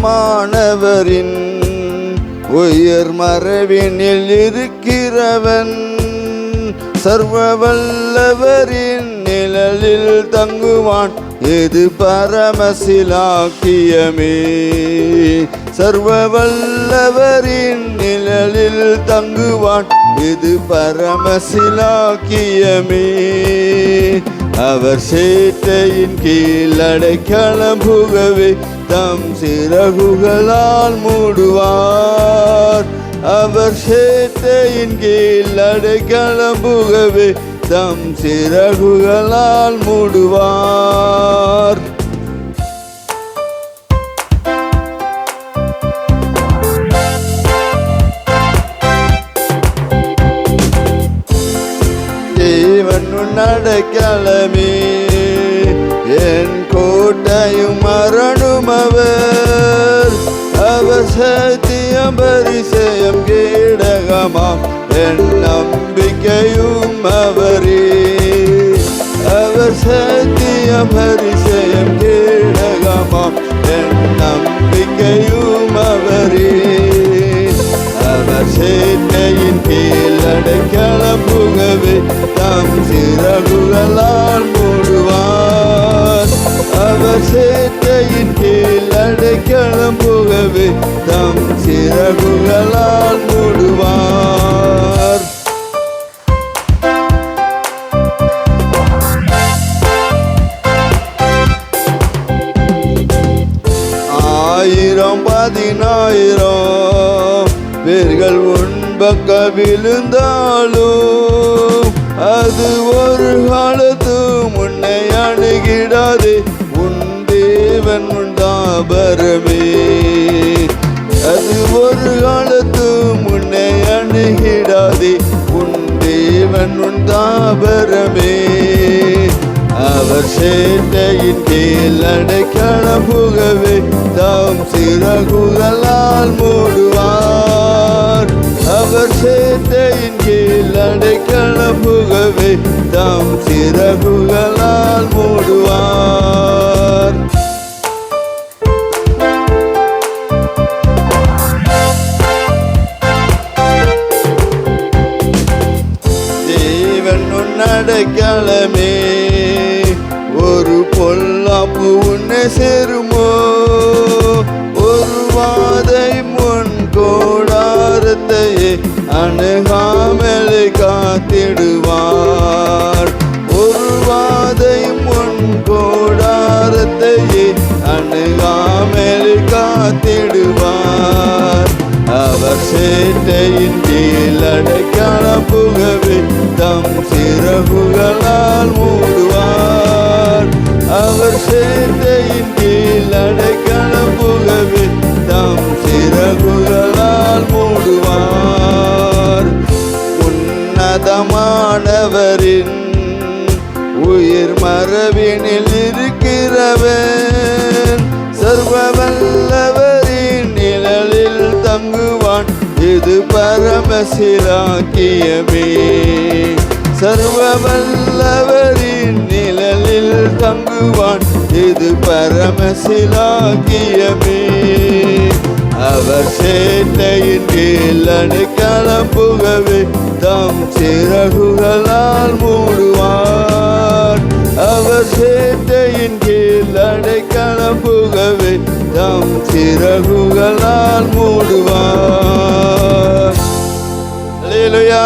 மாணவரின் உயர் மரபினில் இருக்கிறவன் சர்வ வல்லவரின் நிழலில் தங்குவான். இது பரமசிலாக்கியமே? சர்வ வல்லவரின் நிழலில் தங்குவான். இது பரமசிலாக்கியமே? அவர் சேட்டையின் கீழ் அடைக்கலம் புகவே தம் சிறகுகளால் மூடுவார். அவர் சேத்தையின் கீழ் அடைக்கலம் புகவே தம் சிறகுகளால் மூடுவார். தேவன் நடக்கலமே என் இதயம் கேடகமாம். என் நம்பிக்கையும் அவரே. அவர் சத்தியம் பரிசயம் கேடகமாம். என் நம்பிக்கையும் அவரே. அவர் சேட்டையின் கீழ் அடைக்கலம் புகவே தம் சிறகுகளால் மூடுவார். அவர் சேட்டையின் கீழ் அடைக்கலம் புகவே தம் சிறகுகளால் மூடுவார். ஆயிரம் பதினாயிரம் பேர்கள் உண்பக்க விழுந்தாலும் அது ஒரு காலத்து முன்னை அணுகிடாதே. உன் தேவன் உண்டாபரமே. ஒரு காலத்து முன்னே அணுகிடாதே. உன் தேவன் உன் தாபரமே. அவர் சேட்டையின் கீழ் அடைக்கல புகவே. தாம் சிறகுகளால் மூடுவார். அவர் சேட்டையின் கீழ் அடைக்கல புகவே. தாம் சிறகுகள் தேவன் உன்னடைக்கலமே ஒரு பொல்லாப்பு உன்னை சேருமோ? ஒரு வாதை முன் கோடாரத்தையே அணுகாமல் காத்திடுவார். ஒரு வாதை முன் கோடாரத்தையே அணுகாமல் காத்திடுவார். அவர் சேட்டையின் கீழ் அடைக்கல புகவே தம் சிறகுகளால் மூடுவார். அவர் சேர்ந்தையின் கீழ் அடைக்கலம் புகவே தம் சிறகுகளால் மூடுவார். உன்னதமானவரின் உயிர் மரபினில் இருக்கிறவன். சர்வ வல்லவரின் நிழலில் தங்குவான். இது பரமசிலாக்கியமே. சர்வ வல்லவரின் நிழலில் தங்குவான் இது பரமசிலாக்கியமே. அவர் சேட்டையின் கீழ் அடைக்கலம் புகவே தம் சிறகுகளால் மூடுவார். அவர் சேட்டையின் கீழ் அடைக்கலம் புகவே தம் சிறகுகளால் மூடுவார். அல்லேலூயா